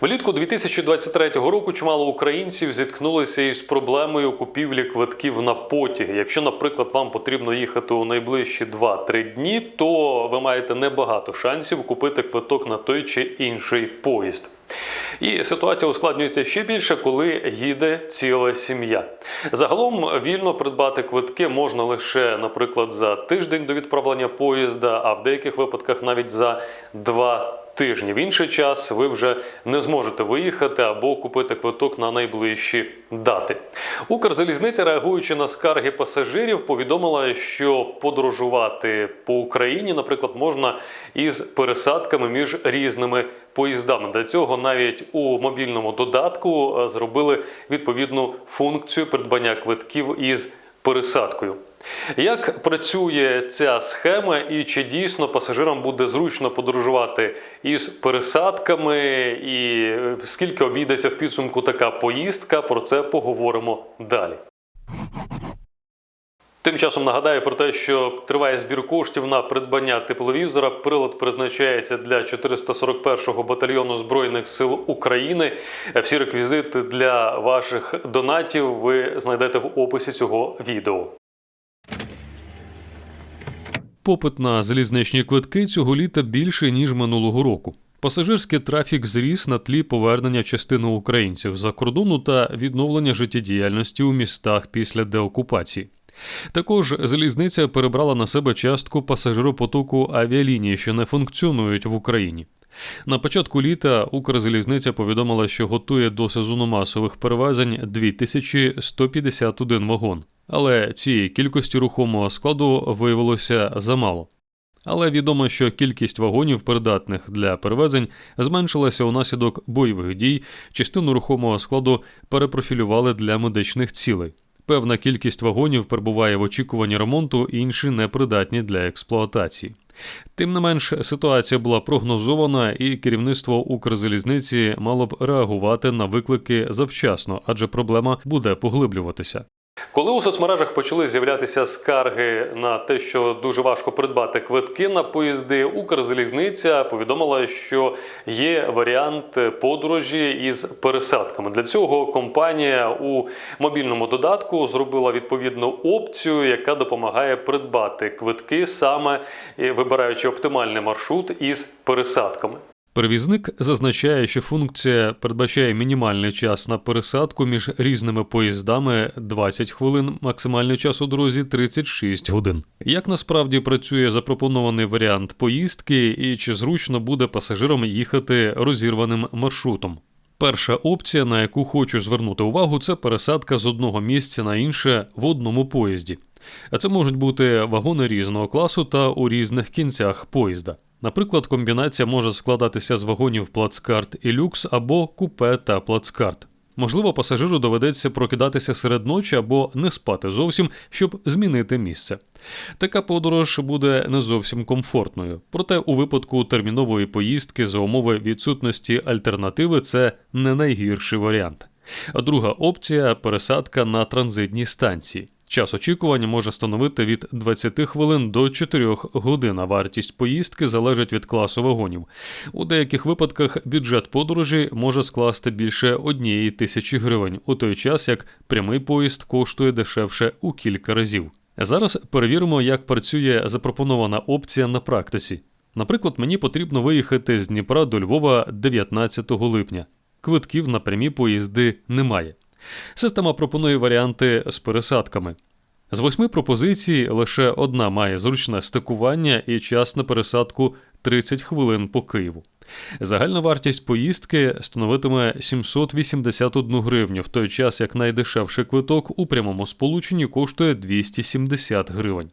Влітку 2023 року чимало українців зіткнулися із проблемою купівлі квитків на потяги. Якщо, наприклад, вам потрібно їхати у найближчі 2-3 дні, то ви маєте небагато шансів купити квиток на той чи інший поїзд. І ситуація ускладнюється ще більше, коли їде ціла сім'я. Загалом вільно придбати квитки можна лише, наприклад, за тиждень до відправлення поїзда, а в деяких випадках навіть за два тижні. В інший час ви вже не зможете виїхати або купити квиток на найближчі дати. Укрзалізниця, реагуючи на скарги пасажирів, повідомила, що подорожувати по Україні, наприклад, можна із пересадками між різними поїздами. Для цього навіть у мобільному додатку е, зробили відповідну функцію придбання квитків із пересадкою. Як працює ця схема, і чи дійсно пасажирам буде зручно подорожувати із пересадками, і е, скільки обійдеться в підсумку така поїздка? Про це поговоримо далі. Тим часом нагадаю про те, що триває збір коштів на придбання тепловізора. Прилад призначається для 441-го батальйону збройних сил України. Всі реквізити для ваших донатів ви знайдете в описі цього відео. Попит на залізничні квитки цього літа більше ніж минулого року. Пасажирський трафік зріс на тлі повернення частини українців за кордону та відновлення життєдіяльності у містах після деокупації. Також залізниця перебрала на себе частку пасажиропотоку авіаліній, що не функціонують в Україні. На початку літа Укрзалізниця повідомила, що готує до сезону масових перевезень 2151 вагон. Але цієї кількості рухомого складу виявилося замало. Але відомо, що кількість вагонів, придатних для перевезень, зменшилася унаслідок бойових дій. Частину рухомого складу перепрофілювали для медичних цілей. Певна кількість вагонів перебуває в очікуванні ремонту, інші непридатні для експлуатації. Тим не менш, ситуація була прогнозована, і керівництво Укрзалізниці мало б реагувати на виклики завчасно, адже проблема буде поглиблюватися. Коли у соцмережах почали з'являтися скарги на те, що дуже важко придбати квитки на поїзди, Укрзалізниця повідомила, що є варіант подорожі із пересадками. Для цього компанія у мобільному додатку зробила відповідну опцію, яка допомагає придбати квитки, саме вибираючи оптимальний маршрут із пересадками. Перевізник зазначає, що функція передбачає мінімальний час на пересадку між різними поїздами 20 хвилин, максимальний час у дорозі 36 годин. Як насправді працює запропонований варіант поїздки, і чи зручно буде пасажирам їхати розірваним маршрутом? Перша опція, на яку хочу звернути увагу, це пересадка з одного місця на інше в одному поїзді. А це можуть бути вагони різного класу та у різних кінцях поїзда. Наприклад, комбінація може складатися з вагонів плацкарт і люкс або купе та плацкарт. Можливо, пасажиру доведеться прокидатися серед ночі або не спати зовсім, щоб змінити місце. Така подорож буде не зовсім комфортною, проте у випадку термінової поїздки за умови відсутності альтернативи це не найгірший варіант. А друга опція пересадка на транзитній станції. Час очікування може становити від 20 хвилин до 4 годин. а Вартість поїздки залежить від класу вагонів. У деяких випадках бюджет подорожі може скласти більше однієї тисячі гривень, у той час як прямий поїзд коштує дешевше у кілька разів. Зараз перевіримо, як працює запропонована опція на практиці. Наприклад, мені потрібно виїхати з Дніпра до Львова 19 липня. Квитків на прямі поїзди немає. Система пропонує варіанти з пересадками. З восьми пропозицій лише одна має зручне стикування і час на пересадку 30 хвилин по Києву. Загальна вартість поїздки становитиме 781 гривню, в той час як найдешевший квиток у прямому сполученні коштує 270 гривень.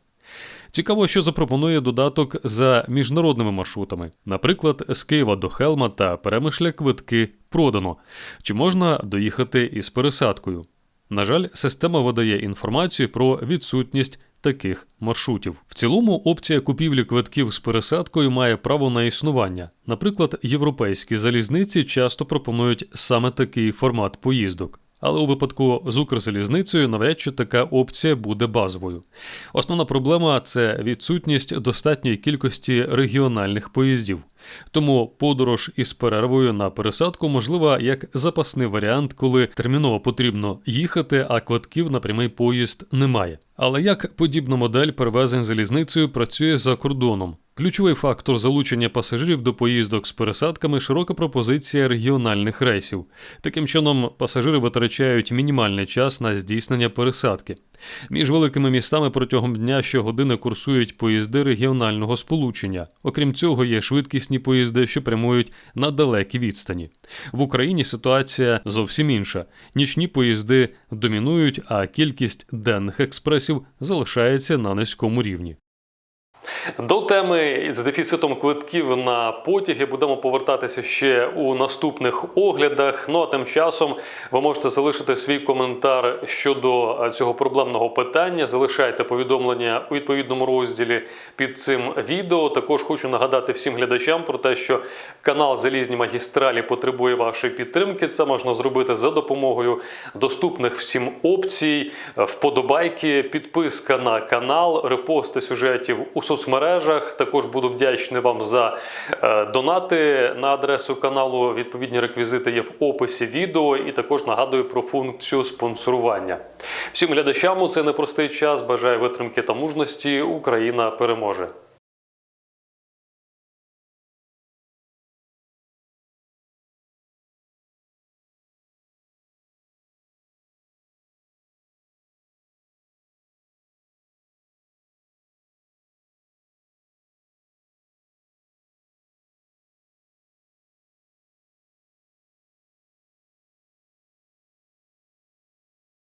Цікаво, що запропонує додаток за міжнародними маршрутами. Наприклад, з Києва до Хелма та Перемишля квитки продано. Чи можна доїхати із пересадкою? На жаль, система видає інформацію про відсутність таких маршрутів. В цілому, опція купівлі квитків з пересадкою має право на існування. Наприклад, європейські залізниці часто пропонують саме такий формат поїздок. Але у випадку з Укрзалізницею навряд чи така опція буде базовою. Основна проблема це відсутність достатньої кількості регіональних поїздів. Тому подорож із перервою на пересадку можлива як запасний варіант, коли терміново потрібно їхати, а квитків на прямий поїзд немає. Але як подібна модель перевезень залізницею працює за кордоном? Ключовий фактор залучення пасажирів до поїздок з пересадками широка пропозиція регіональних рейсів. Таким чином, пасажири витрачають мінімальний час на здійснення пересадки. Між великими містами протягом дня щогодини курсують поїзди регіонального сполучення. Окрім цього, є швидкісні поїзди, що прямують на далекі відстані. В Україні ситуація зовсім інша. Нічні поїзди домінують, а кількість денних експресів залишається на низькому рівні. До теми з дефіцитом квитків на потяги будемо повертатися ще у наступних оглядах. Ну а тим часом ви можете залишити свій коментар щодо е, цього проблемного питання. Залишайте повідомлення у відповідному розділі під цим відео. Також хочу нагадати всім глядачам про те, що канал Залізні магістралі потребує вашої підтримки. Це можна зробити за допомогою доступних всім опцій, вподобайки, підписка на канал, репости сюжетів у соцмережах. Також буду вдячний вам за е, донати на адресу каналу. Відповідні реквізити є в описі відео, і також нагадую про функцію спонсорування. Всім глядачам у цей непростий час бажаю витримки та мужності. Україна переможе.